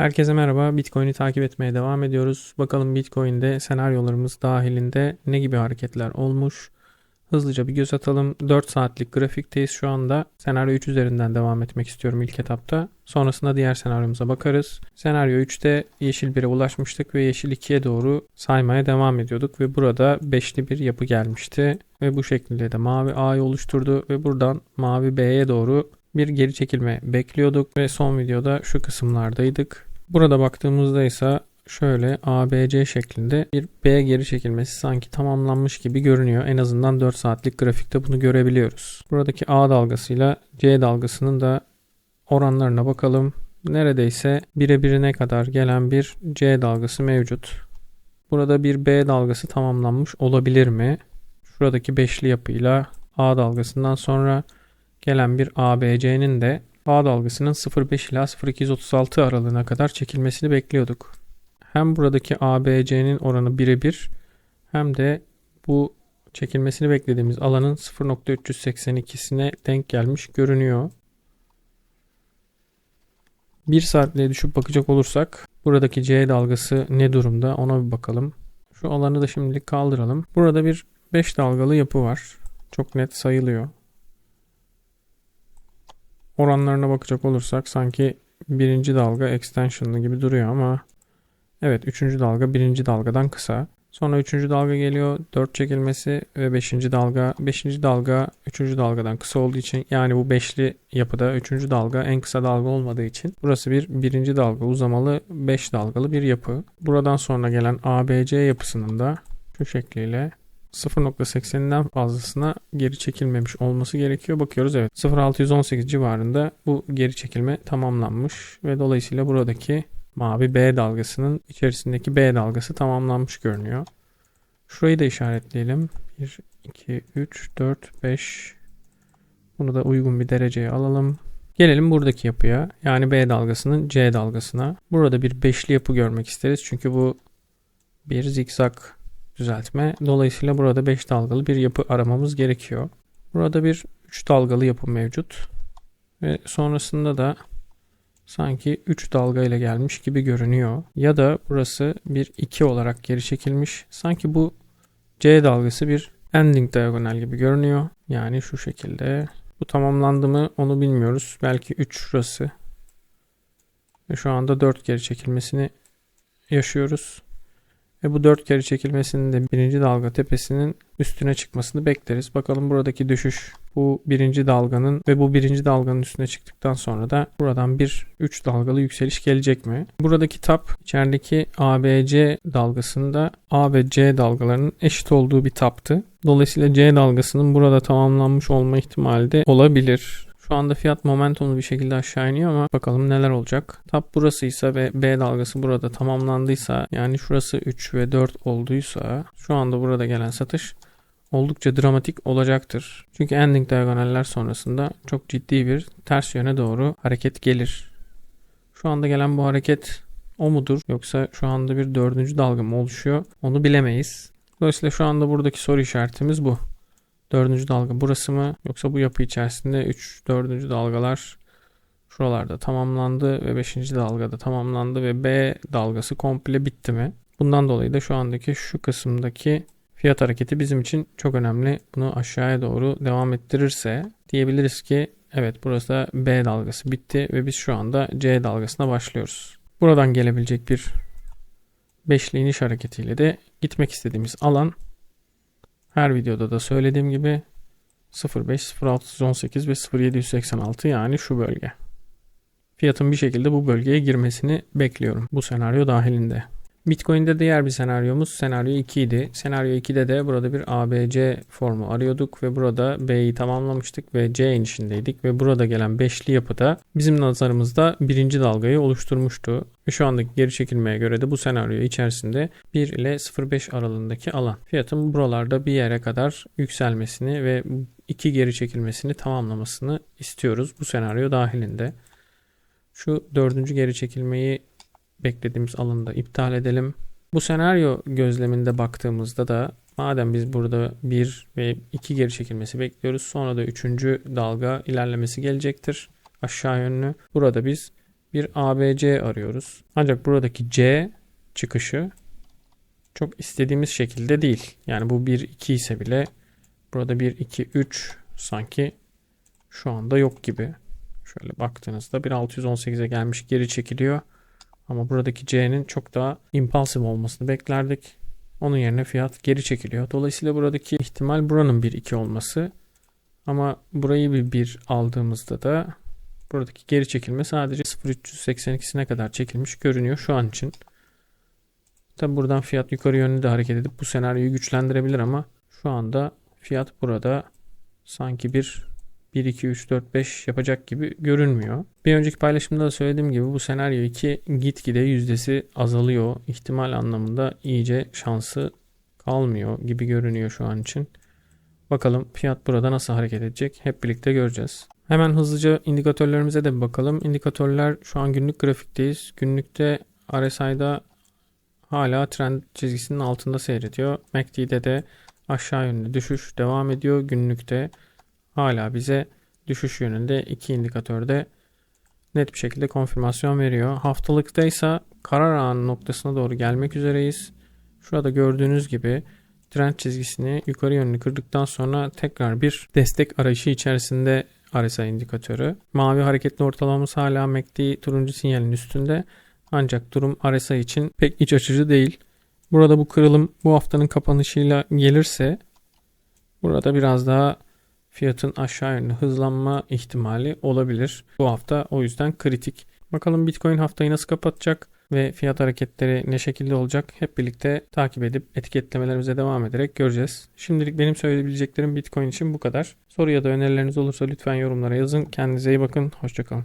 Herkese merhaba. Bitcoin'i takip etmeye devam ediyoruz. Bakalım Bitcoin'de senaryolarımız dahilinde ne gibi hareketler olmuş. Hızlıca bir göz atalım. 4 saatlik grafikteyiz şu anda. Senaryo 3 üzerinden devam etmek istiyorum ilk etapta. Sonrasında diğer senaryomuza bakarız. Senaryo 3'te yeşil 1'e ulaşmıştık ve yeşil 2'ye doğru saymaya devam ediyorduk ve burada beşli bir yapı gelmişti ve bu şekilde de mavi A'yı oluşturdu ve buradan mavi B'ye doğru bir geri çekilme bekliyorduk ve son videoda şu kısımlardaydık. Burada baktığımızda ise şöyle ABC şeklinde bir B geri çekilmesi sanki tamamlanmış gibi görünüyor. En azından 4 saatlik grafikte bunu görebiliyoruz. Buradaki A dalgasıyla C dalgasının da oranlarına bakalım. Neredeyse birebirine kadar gelen bir C dalgası mevcut. Burada bir B dalgası tamamlanmış olabilir mi? Şuradaki beşli yapıyla A dalgasından sonra gelen bir ABC'nin de A dalgasının 0.5 ila 0.236 aralığına kadar çekilmesini bekliyorduk. Hem buradaki ABC'nin oranı birebir hem de bu çekilmesini beklediğimiz alanın 0.382'sine denk gelmiş görünüyor. Bir saatliğe düşüp bakacak olursak buradaki C dalgası ne durumda ona bir bakalım. Şu alanı da şimdilik kaldıralım. Burada bir 5 dalgalı yapı var. Çok net sayılıyor oranlarına bakacak olursak sanki birinci dalga extensionlı gibi duruyor ama evet üçüncü dalga birinci dalgadan kısa. Sonra üçüncü dalga geliyor. dört çekilmesi ve beşinci dalga. Beşinci dalga üçüncü dalgadan kısa olduğu için yani bu beşli yapıda üçüncü dalga en kısa dalga olmadığı için burası bir birinci dalga uzamalı beş dalgalı bir yapı. Buradan sonra gelen ABC yapısının da şu şekliyle 0.80'den fazlasına geri çekilmemiş olması gerekiyor. Bakıyoruz evet 0.618 civarında bu geri çekilme tamamlanmış ve dolayısıyla buradaki mavi B dalgasının içerisindeki B dalgası tamamlanmış görünüyor. Şurayı da işaretleyelim. 1, 2, 3, 4, 5 bunu da uygun bir dereceye alalım. Gelelim buradaki yapıya. Yani B dalgasının C dalgasına. Burada bir beşli yapı görmek isteriz. Çünkü bu bir zikzak düzeltme. Dolayısıyla burada 5 dalgalı bir yapı aramamız gerekiyor. Burada bir 3 dalgalı yapı mevcut. Ve sonrasında da sanki 3 dalga ile gelmiş gibi görünüyor. Ya da burası bir 2 olarak geri çekilmiş. Sanki bu C dalgası bir ending diagonal gibi görünüyor. Yani şu şekilde. Bu tamamlandı mı onu bilmiyoruz. Belki 3 şurası. Ve şu anda 4 geri çekilmesini yaşıyoruz. Ve bu dört kere çekilmesinin de birinci dalga tepesinin üstüne çıkmasını bekleriz. Bakalım buradaki düşüş bu birinci dalganın ve bu birinci dalganın üstüne çıktıktan sonra da buradan bir 3 dalgalı yükseliş gelecek mi? Buradaki tap içerideki ABC dalgasında A ve C dalgalarının eşit olduğu bir taptı. Dolayısıyla C dalgasının burada tamamlanmış olma ihtimali de olabilir. Şu anda fiyat momentumu bir şekilde aşağı iniyor ama bakalım neler olacak. Tap burasıysa ve B dalgası burada tamamlandıysa yani şurası 3 ve 4 olduysa şu anda burada gelen satış oldukça dramatik olacaktır. Çünkü ending diagonaller sonrasında çok ciddi bir ters yöne doğru hareket gelir. Şu anda gelen bu hareket o mudur yoksa şu anda bir dördüncü dalga mı oluşuyor onu bilemeyiz. Dolayısıyla şu anda buradaki soru işaretimiz bu. Dördüncü dalga burası mı? Yoksa bu yapı içerisinde 3, dördüncü dalgalar şuralarda tamamlandı ve beşinci dalgada tamamlandı ve B dalgası komple bitti mi? Bundan dolayı da şu andaki şu kısımdaki fiyat hareketi bizim için çok önemli. Bunu aşağıya doğru devam ettirirse diyebiliriz ki evet burası B dalgası bitti ve biz şu anda C dalgasına başlıyoruz. Buradan gelebilecek bir beşli iniş hareketiyle de gitmek istediğimiz alan her videoda da söylediğim gibi 05, 0618 ve 0786 yani şu bölge. Fiyatın bir şekilde bu bölgeye girmesini bekliyorum bu senaryo dahilinde. Bitcoin'de diğer bir senaryomuz senaryo 2 idi. Senaryo 2'de de burada bir ABC formu arıyorduk ve burada B'yi tamamlamıştık ve C inişindeydik ve burada gelen beşli yapıda bizim nazarımızda birinci dalgayı oluşturmuştu. Ve şu andaki geri çekilmeye göre de bu senaryo içerisinde 1 ile 0.5 aralığındaki alan. Fiyatın buralarda bir yere kadar yükselmesini ve iki geri çekilmesini tamamlamasını istiyoruz bu senaryo dahilinde. Şu dördüncü geri çekilmeyi beklediğimiz alanda iptal edelim. Bu senaryo gözleminde baktığımızda da madem biz burada bir ve iki geri çekilmesi bekliyoruz sonra da üçüncü dalga ilerlemesi gelecektir aşağı yönlü. Burada biz bir ABC arıyoruz. Ancak buradaki C çıkışı çok istediğimiz şekilde değil. Yani bu 1 2 ise bile burada 1 2 3 sanki şu anda yok gibi. Şöyle baktığınızda 1.618'e gelmiş geri çekiliyor. Ama buradaki C'nin çok daha impulsive olmasını beklerdik. Onun yerine fiyat geri çekiliyor. Dolayısıyla buradaki ihtimal buranın 1-2 olması. Ama burayı bir 1 aldığımızda da buradaki geri çekilme sadece 0.382'sine kadar çekilmiş görünüyor şu an için. Tabi buradan fiyat yukarı yönlü de hareket edip bu senaryoyu güçlendirebilir ama şu anda fiyat burada sanki bir 1, 2, 3, 4, 5 yapacak gibi görünmüyor. Bir önceki paylaşımda da söylediğim gibi bu senaryo 2 gitgide yüzdesi azalıyor. İhtimal anlamında iyice şansı kalmıyor gibi görünüyor şu an için. Bakalım fiyat burada nasıl hareket edecek hep birlikte göreceğiz. Hemen hızlıca indikatörlerimize de bir bakalım. İndikatörler şu an günlük grafikteyiz. Günlükte RSI'da hala trend çizgisinin altında seyrediyor. MACD'de de aşağı yönlü düşüş devam ediyor günlükte hala bize düşüş yönünde iki indikatörde net bir şekilde konfirmasyon veriyor. Haftalıkta ise karar anı noktasına doğru gelmek üzereyiz. Şurada gördüğünüz gibi trend çizgisini yukarı yönlü kırdıktan sonra tekrar bir destek arayışı içerisinde RSI indikatörü. Mavi hareketli ortalamamız hala MACD turuncu sinyalin üstünde. Ancak durum RSI için pek iç açıcı değil. Burada bu kırılım bu haftanın kapanışıyla gelirse burada biraz daha fiyatın aşağı yönlü hızlanma ihtimali olabilir. Bu hafta o yüzden kritik. Bakalım Bitcoin haftayı nasıl kapatacak ve fiyat hareketleri ne şekilde olacak hep birlikte takip edip etiketlemelerimize devam ederek göreceğiz. Şimdilik benim söyleyebileceklerim Bitcoin için bu kadar. Soru ya da önerileriniz olursa lütfen yorumlara yazın. Kendinize iyi bakın. Hoşçakalın.